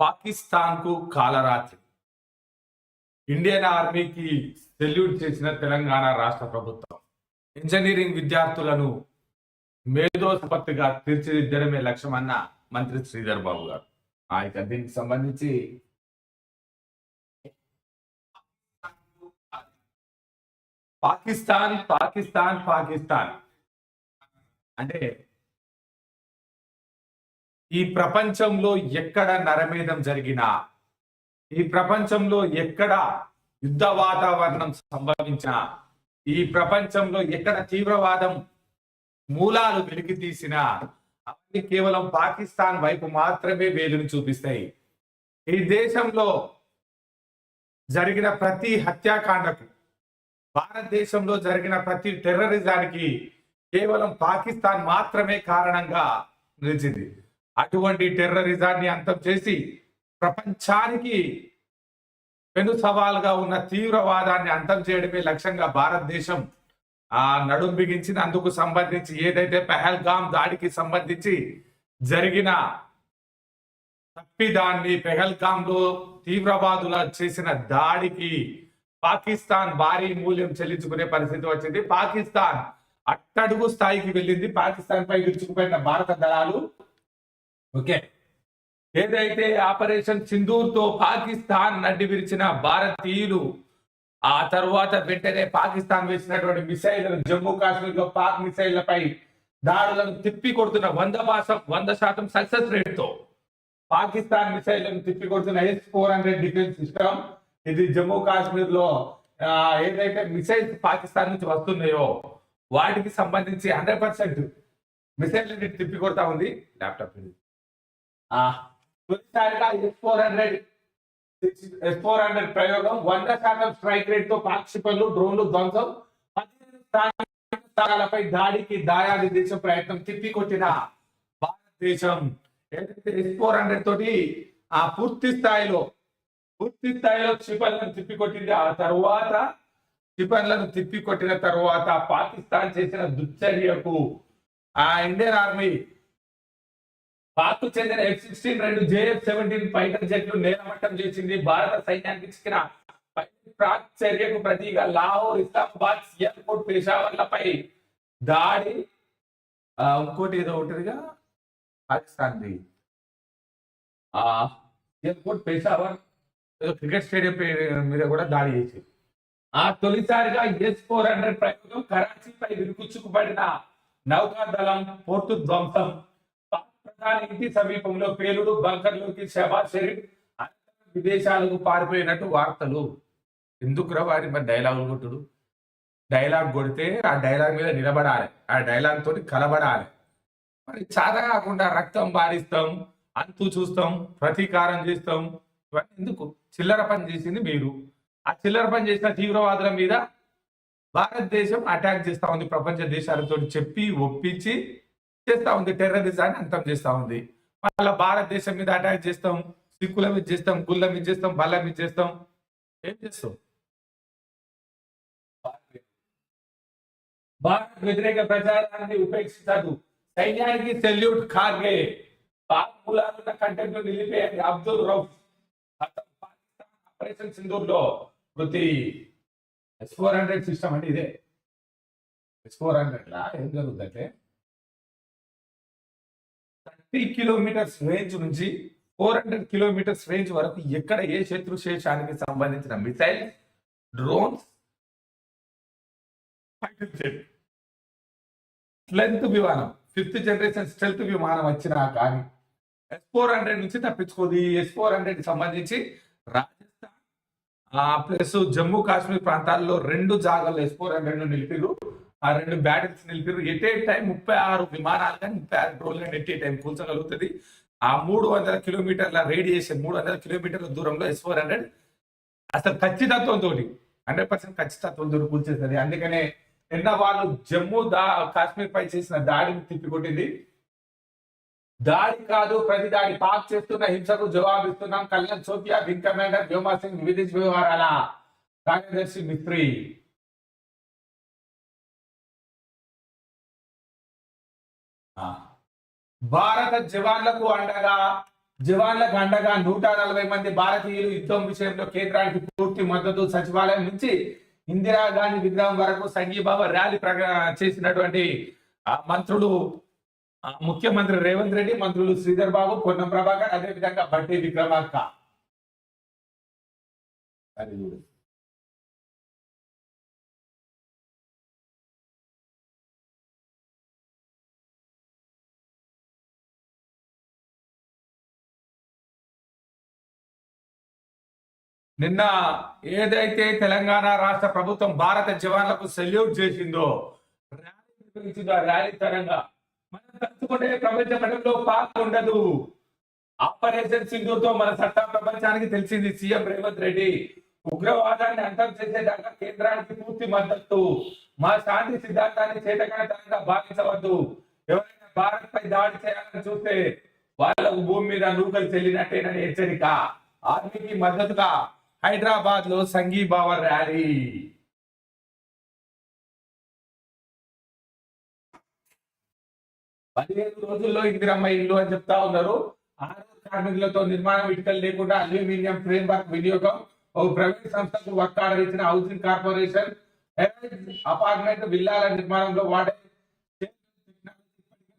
పాకిస్తాన్కు కాలరాత్రి. ఇండియన్ ఆర్మీకి సెల్యూట్ చేసిన తెలంగాణ రాష్ట్ర ప్రభుత్వం. ఇంజనీరింగ్ విద్యార్థులను మేధోసంపత్తిగా తీర్చిదిద్దడమే లక్ష్యమన్న మంత్రి శ్రీధర్ బాబు గారు. ఆయన ఇక దీనికి సంబంధించి పాకిస్తాన్ పాకిస్తాన్ పాకిస్తాన్. అంటే ఈ ప్రపంచంలో ఎక్కడ నరమేధం జరిగినా ఈ ప్రపంచంలో ఎక్కడ యుద్ధ వాతావరణం సంభవించినా ఈ ప్రపంచంలో ఎక్కడ తీవ్రవాదం మూలాలు వెలికి తీసినా అవన్నీ కేవలం పాకిస్తాన్ వైపు మాత్రమే వేలుని చూపిస్తాయి. ఈ దేశంలో జరిగిన ప్రతి హత్యాకాండకు భారతదేశంలో జరిగిన ప్రతి టెర్రరిజానికి కేవలం పాకిస్తాన్ మాత్రమే కారణంగా నిలిచింది. అటువంటి టెర్రరిజాన్ని అంతం చేసి ప్రపంచానికి పెను సవాల్గా ఉన్న తీవ్రవాదాన్ని అంతం చేయడమే లక్ష్యంగా భారతదేశం ఆ నడుం బిగించిన అందుకు సంబంధించి ఏదైతే పెహల్గాం దాడికి సంబంధించి జరిగిన తప్పిదాన్ని పెహల్గాంలో తీవ్రవాదుల చేసిన దాడికి పాకిస్తాన్ భారీ మూల్యం చెల్లించుకునే పరిస్థితి వచ్చింది. పాకిస్తాన్ అట్టడుగు స్థాయికి వెళ్ళింది. పాకిస్తాన్ పై విరుచుకుపోయిన భారత దళాలు ఓకే. ఏదైతే ఆపరేషన్ సింధూర్తో పాకిస్తాన్ నడ్డి విరిచిన భారతీయులు ఆ తర్వాత వెంటనే పాకిస్తాన్ వేసినటువంటి మిసైల్ జమ్మూ కాశ్మీర్లో పాక్ మిసైళ్ళపై దాడులను తిప్పి కొడుతున్న వంద పాసం వంద శాతం సక్సెస్ రేట్తో పాకిస్తాన్ మిసైళ్ళను తిప్పి కొడుతున్న S four hundred defence system ఇది జమ్మూ కాశ్మీర్లో ఏదైతే మిసైల్స్ పాకిస్తాన్ నుంచి వస్తున్నాయో వాటికి సంబంధించి హండ్రెడ్ పర్సెంట్ మిసైల్ తిప్పి కొడతా ఉంది. ల్యాప్టాప్ తొలిసారిగా S four hundred S four hundred ప్రయోగం వంద శాతం స్ట్రైక్ రేట్తో పాక్షిపలు డ్రోన్లు ధ్వంసం పదిహేను దాడికి దాయాది దేశం ప్రయత్నం తిప్పికొట్టిన భారతదేశం. ఏదైతే ఎస్ ఫోర్ హండ్రెడ్ తోటి ఆ పూర్తి స్థాయిలో పూర్తి స్థాయిలో క్షిపణులను తిప్పికొట్టింది ఆ తర్వాత క్షిపణులను తిప్పికొట్టిన తర్వాత పాకిస్తాన్ చేసిన దుశ్చర్యకు ఆ ఇండియన్ ఆర్మీ పాక్ చెందిన ఎఫ్ సిక్స్టీన్ రెండు జేఎఫ్ సెవెంటీన్ ఫైటర్ జెట్లు నేలమట్టం చేసింది. భారత సైన్యానికి చిక్కిన చర్యకు ప్రతిగా లాహోర్ ఇస్లామాబాద్ ఎయిర్పోర్ట్ పేషావర్లపై దాడి. ఇంకోటి ఏదో ఒకటిగా పాకిస్తాన్ది. ఆ సియాల్కోట్ పేషావర్ క్రికెట్ స్టేడియం మీద కూడా దాడి చేసి ఆ తొలిసారిగా ఎస్ ఫోర్ హండ్రెడ్ ప్రయోగం కరాచీపై విరుకుచ్చుకుపడిన నౌకాదళం పోర్టు ధ్వంసం. పాక్ ఇంటి సమీపంలో పేలుడు బంకర్లోకి షబాజ్ షరీఫ్ విదేశాలకు పారిపోయినట్టు వార్తలు. ఎందుకురా వారి మరి డైలాగులు కొట్టుడు? డైలాగ్ కొడితే ఆ డైలాగ్ మీద నిలబడాలి. ఆ డైలాగ్ తోటి కలబడాలి. మరి చాలా కాకుండా రక్తం బారిస్తాం అంతు చూస్తాం ప్రతీకారం చేస్తాం. ఇవన్నీ ఎందుకు? చిల్లర పని చేసింది మీరు. ఆ చిల్లర పని చేసిన తీవ్రవాదుల మీద భారతదేశం అటాక్ చేస్తా ఉంది. ప్రపంచ దేశాలతో చెప్పి ఒప్పించి చేస్తా ఉంది టెర్రరిజాన్ని అంతం చేస్తా ఉంది. మళ్ళీ భారతదేశం మీద అటాక్ చేస్తాం సిక్కుల మీద చేస్తాం గుళ్ళ మీద చేస్తాం బల్ల మీద చేస్తాం. ఏం చేస్తాం? భారత్ వ్యతిరేక ప్రచారాన్ని ఉపేక్షించదు. సైన్యానికి సెల్యూట్ ఖార్గే. పాక్ మూలాలున్న కంటెంట్ నిలిపేయండి అబ్దుల్ రౌఫ్. ఆపరేషన్ సింధూర్లో ప్రతి ఎస్ ఫోర్ హండ్రెడ్ సిస్టమ్ అంటే ఇదే. ఎస్ ఫోర్ హండ్రెడ్ లా ఏం జరుగుతుందంటే థర్టీ కిలోమీటర్స్ రేంజ్ నుంచి ఫోర్ హండ్రెడ్ కిలోమీటర్స్ రేంజ్ వరకు ఎక్కడ ఏ శత్రు శేషానికి సంబంధించిన మిసైల్ డ్రోన్స్ స్ట్రెంత్ విమానం. ఫిఫ్త్ జనరేషన్ స్ట్రెంత్ విమానం వచ్చినా కానీ ఎస్ ఫోర్ హండ్రెడ్ నుంచి తప్పించుకోదు. ఎస్ ఫోర్ హండ్రెడ్ సంబంధించి రాజస్థాన్ ప్లస్ జమ్మూ కాశ్మీర్ ప్రాంతాల్లో రెండు జాగాల్లో ఎస్ ఫోర్ హండ్రెడ్ నిలిపిరు ఆ రెండు బ్యాటిల్స్ నిలిపిరు ఎట్ ఏ టైం ముప్పై ఆరు విమానాలు కానీ ముప్పై ఆరు డ్రోన్లు కానీ ఎట్ ఏ టైం కూల్చగలుగుతుంది. ఆ మూడు వందల కిలోమీటర్ల రేడియేషన్ మూడు వందల కిలోమీటర్ల దూరంలో ఎస్ ఫోర్ హండ్రెడ్ అసలు ఖచ్చితత్వంతో హండ్రెడ్ పర్సెంట్ ఖచ్చితత్వంతో కూల్చేస్తుంది. అందుకనే నిన్న వాళ్ళు జమ్మూ దా కాశ్మీర్ పై చేసిన దాడిని తిప్పికొట్టింది. దాడి కాదు ప్రతి దాడి పాక్ చేస్తున్న హింసకు జవాబిస్తున్నాం. Colonel Sofiya wing commander Vyoma Singh విదేశీ వ్యవహారాల కార్యదర్శి మిత్రి. భారత జవాన్లకు అండగా జవాన్లకు అండగా నూట నలభై మంది భారతీయులు యుద్ధం విషయంలో కేంద్రానికి పూర్తి మద్దతు సచివాలయం నుంచి ఇందిరాగాంధీ విగ్రహం వరకు సంఘీభావ ర్యాలీ ప్రక చేసినటువంటి ఆ మంత్రులు ముఖ్యమంత్రి రేవంత్ రెడ్డి మంత్రులు శ్రీధర్ బాబు పొన్నం ప్రభాకర్ అదేవిధంగా బట్టి విక్రమార్క. నిన్న ఏదైతే తెలంగాణ రాష్ట్ర ప్రభుత్వం భారత జవాన్లకు సెల్యూట్ చేసిందో ర్యాలీ ర్యాలీ తరంగా. మనం తలుచుకుంటే ప్రపంచ పటంలో పాక్ ఉండదు. ఆపరేషన్ సింధుతో మన చట్టం ప్రపంచానికి తెలిసింది సీఎం రేవంత్ రెడ్డి. ఉగ్రవాదాన్ని అంతం చేసేదాకా కేంద్రానికి పూర్తి మద్దతు. మా శాంతి సిద్ధాంతాన్ని చేతకానితనంగా భావించవద్దు. ఎవరైనా భారత్ పై దాడి చేయాలని చూస్తే వాళ్ళకు భూమి మీద నూకలు చెల్లినట్టేనని హెచ్చరిక. ఆర్మీకి మద్దతుగా హైదరాబాద్లో సంఘీభావ ర్యాలీ. పదిహేను రోజుల్లో ఇందిరమ్మ ఇల్లు అని చెప్తా ఉన్నారు. ఆరు కార్మికులతో నిర్మాణం ఇటుకలు లేకుండా అల్యూమినియం ఫ్రేమ్ వర్క్ వినియోగం. ఒక ప్రైవేట్ సంస్థకు వర్క్ ఆర్డర్ ఇచ్చిన హౌసింగ్ కార్పొరేషన్. అపార్ట్మెంట్ విల్లాల నిర్మాణంలో వాడే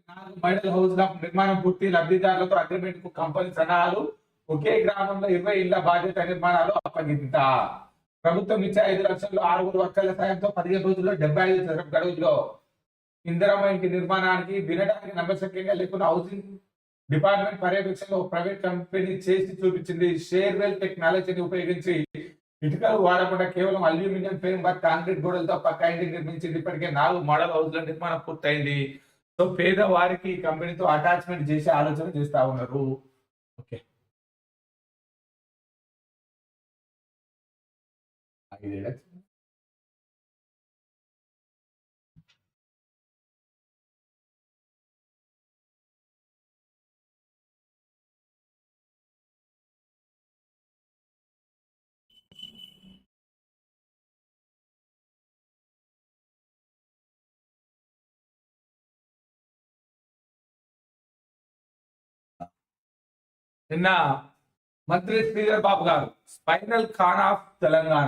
నాలుగు మోడల్ హౌస్ నిర్మాణం పూర్తి లబ్ధిదారులతో అగ్రిమెంట్కు కంపెనీ సలహాలు ఒకే గ్రామంలో ఇరవై ఇళ్ళ బాధ్యత నిర్మాణాలు అప్పగింత. ప్రభుత్వం ఇచ్చే ఐదు లక్షల్లో ఆరుగురు వర్కర్ల సాయంతో పదిహేను రోజుల్లో డెబ్బై ఐదు చదరపు గడువుల్లో. ఇందిరమ్మ ఇంటి నిర్మాణానికి వినడానికి నమ్మశక్యంగా లేకుండా హౌసింగ్ డిపార్ట్మెంట్ పర్యవేక్షణలో ప్రైవేట్ కంపెనీ చేసి చూపించింది. షేర్వెల్ టెక్నాలజీని ఉపయోగించి ఇటుకలు వాడకుండా కేవలం అల్యూమినియం ఫ్రేమ్ వర్క్ కాంక్రీట్ గోడలతో పక్క ఇంటికి నిర్మించింది. ఇప్పటికే నాలుగు మోడల్ హౌస్ల నిర్మాణం పూర్తయింది. సో పేదవారికి ఈ కంపెనీతో అటాచ్మెంట్ చేసే ఆలోచన చేస్తా ఉన్నారు. ఓకే. ఐదేళ్ళ నిన్న మంత్రి శ్రీధర్ బాబు గారు స్పైనల్ ఖాన్ ఆఫ్ తెలంగాణ.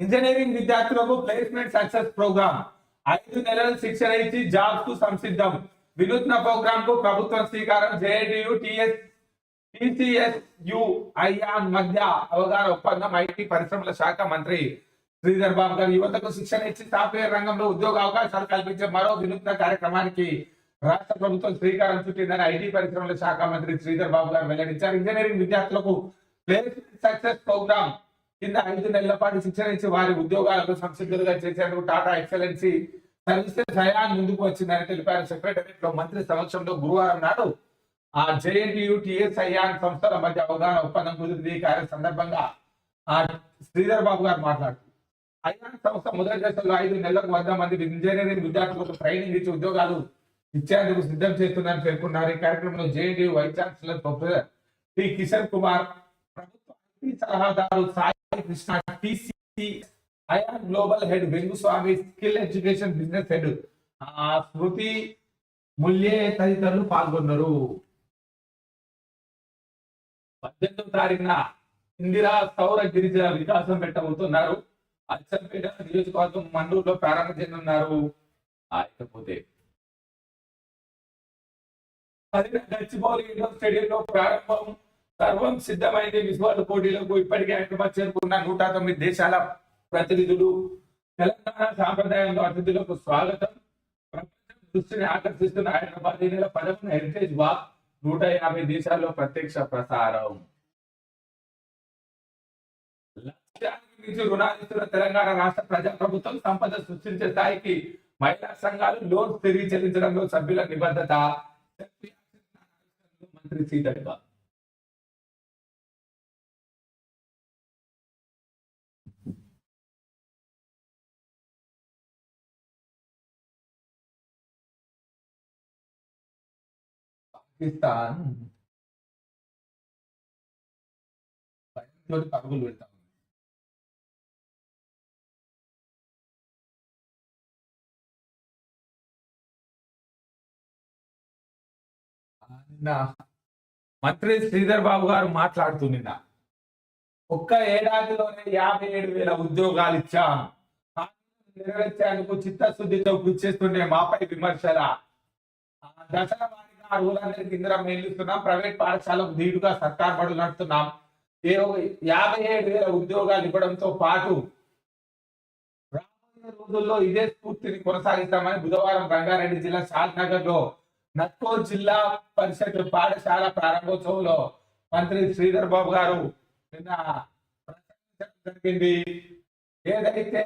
ఇంజనీరింగ్ విద్యార్థులకు ప్లేస్మెంట్ సక్సెస్ ప్రోగ్రామ్. ఐదు నెలల శిక్షణ ఇచ్చి జాబ్స్కు సంసిద్ధం. వినూత్న ప్రోగ్రామ్కు ప్రభుత్వం శ్రీకారం జేఎన్టీయు టిఎస్ టిసిఎస్యు ఐఆన్ మధ్య అవగాహన ఒప్పందం ఐటీ పరిశ్రమల శాఖ మంత్రి శ్రీధర్ బాబు గారు యువతకు శిక్షణ ఇచ్చి సాఫ్ట్వేర్ రంగంలో ఉద్యోగ అవకాశాలు కల్పించే మరో వినూత్న కార్యక్రమానికి రాష్ట్ర ప్రభుత్వం శ్రీకారం చుట్టిందని ఐటీ పరిశ్రమల శాఖ మంత్రి శ్రీధర్ బాబు గారు వెల్లడించారు. ఇంజనీరింగ్ విద్యార్థులకు ప్లేస్మెంట్ సక్సెస్ ప్రోగ్రామ్ కింద ఐదు నెలల పాటు శిక్షణ ఇచ్చి వారి ఉద్యోగాలకు సంసిద్ధులుగా చేసేందుకు టాటా ఎక్సలెన్సీ సర్వీసెస్ హయాన్ ముందుకు వచ్చిందని తెలిపారు. సెక్రటరియట్లో మంత్రి సమక్షంలో గురువారం నాడు ఆ జేఎన్టీయు టిఎస్ హయాన్ సంస్థల మధ్య అవగాహన ఒప్పందం కుదిరింది. ఈ కార్య సందర్భంగా ఆ శ్రీధర్ బాబు గారు మాట్లాడుతూ ఐఆన్ సంస్థ మొదటి దశలో ఐదు నెలలకు వంద మంది ఇంజనీరింగ్ విద్యార్థులకు ట్రైనింగ్ ఇచ్చి ఉద్యోగాలు ఇచ్చేందుకు సిద్ధం చేస్తుందని పేర్కొన్నారు. ఈ కార్యక్రమంలో JNTU vice chancellor professor T Kishan Kumar ప్రభుత్వ సలహాదారు Sai Krishna TC IR global head Venguswamy skill education business head. Smriti Mulye తదితరులు పాల్గొన్నారు. పద్దెనిమిదవ తారీఖున ఇందిరా సౌర గిరిజన వికాసం పెట్టబోతున్నారు. అచ్చంపేట నియోజకవర్గం మండూరులో ప్రారంభించనున్నారు ఆ, ఇకపోతే గచ్చిబౌలి ఇండోర్ స్టేడియంలో ప్రారంభం. సర్వం సిద్ధమైంది. విశ్వాస పోటీలకు ఇప్పటికే హైదరాబాద్ చేరుకున్న నూట తొమ్మిది దేశాల ప్రతినిధులు. తెలంగాణ సాంప్రదాయంలో అతిథులకు స్వాగతం. ప్రపంచం దృష్టిని ఆకర్షిస్తున్న హైదరాబాద్ ఈ నెల పదకొండు హెరిటేజ్ వాక్ నూట యాభై దేశాల్లో ప్రత్యక్ష ప్రసారం. లక్ష్యానికి మించి తెలంగాణ రాష్ట్ర ప్రజా ప్రభుత్వం సంపద సృష్టించే స్థాయికి మహిళా సంఘాలు లోన్ తిరిగి చెల్లించడంలో సభ్యుల నిబద్ధత. మంత్రి సీతక్క. పాకిస్తాన్ భయంతో పరుగులు పెడతా ఉంది. మంత్రి శ్రీధర్ బాబు గారు మాట్లాడుతూ ఒక్క ఏడాదిలోనే యాభై ఏడు వేల ఉద్యోగాలు ఇచ్చాం. నెరవేర్చేందుకు చిత్తశుద్ధితో కృషి చేస్తుండే మాపై విమర్శల. ఆ దశల అర్హులందరికీ ఇందిరం మేలుస్తున్నాం. ప్రైవేట్ పాఠశాలకు ధీటుగా సర్కార్ బడులు నడుపుతున్నాం. యాభై ఏడు వేల ఉద్యోగాలు ఇవ్వడంతో పాటు రాబోయే రోజుల్లో ఇదే స్ఫూర్తిని కొనసాగిస్తామని బుధవారం రంగారెడ్డి జిల్లా షాద్నగర్లో నక్కో జిల్లా పరిషత్ పాఠశాల ప్రారంభోత్సవంలో మంత్రి శ్రీధర్ బాబు గారు నిన్న జరిగింది. ఏదైతే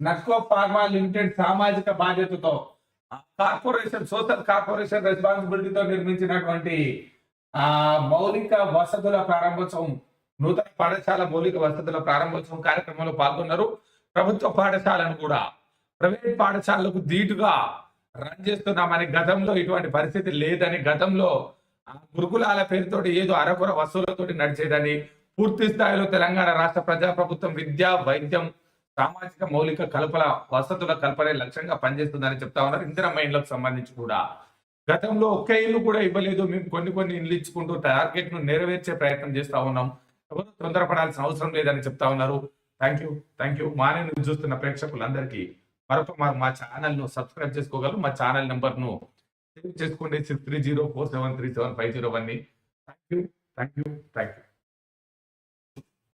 నట్కో ఫార్మా లిమిటెడ్ సామాజిక బాధ్యతతో కార్పొరేషన్ సోషల్ కార్పొరేషన్ రెస్పాన్సిబిలిటీతో నిర్మించినటువంటి ఆ మౌలిక వసతుల ప్రారంభోత్సవం నూతన పాఠశాల మౌలిక వసతుల ప్రారంభోత్సవం కార్యక్రమంలో పాల్గొన్నారు. ప్రభుత్వ పాఠశాలను కూడా ప్రైవేట్ పాఠశాలలకు ధీటుగా రన్ చేస్తున్నామని గతంలో ఇటువంటి పరిస్థితి లేదని గతంలో గురుకులాల పేరుతోటి ఏదో అరకొర వసూలతోటి నడిచేదని పూర్తి స్థాయిలో తెలంగాణ రాష్ట్ర ప్రజాప్రభుత్వం విద్య వైద్యం సామాజిక మౌలిక కల్పన వసతుల కల్పనే లక్ష్యంగా పనిచేస్తుందని చెప్తా ఉన్నారు. ఇందిరమ్మ ఇండ్లకు సంబంధించి కూడా. గతంలో ఒక్క ఇల్లు కూడా ఇవ్వలేదు. మేము కొన్ని కొన్ని ఇల్లు ఇచ్చుకుంటూ టార్గెట్ను నెరవేర్చే ప్రయత్నం చేస్తా ఉన్నాం. ఎవరు తొందరపడాల్సిన అవసరం లేదని చెప్తా ఉన్నారు. Thank you thank you. మానే న్యూస్ చూస్తున్న ప్రేక్షకులందరికీ మరొక మా మా ఛానల్ను సబ్స్క్రైబ్ చేసుకోగలరు. మా ఛానల్ నెంబర్ను సేవ్ చేసుకోండి. Six three zero four seven three seven five zero one thank you thank you thank you.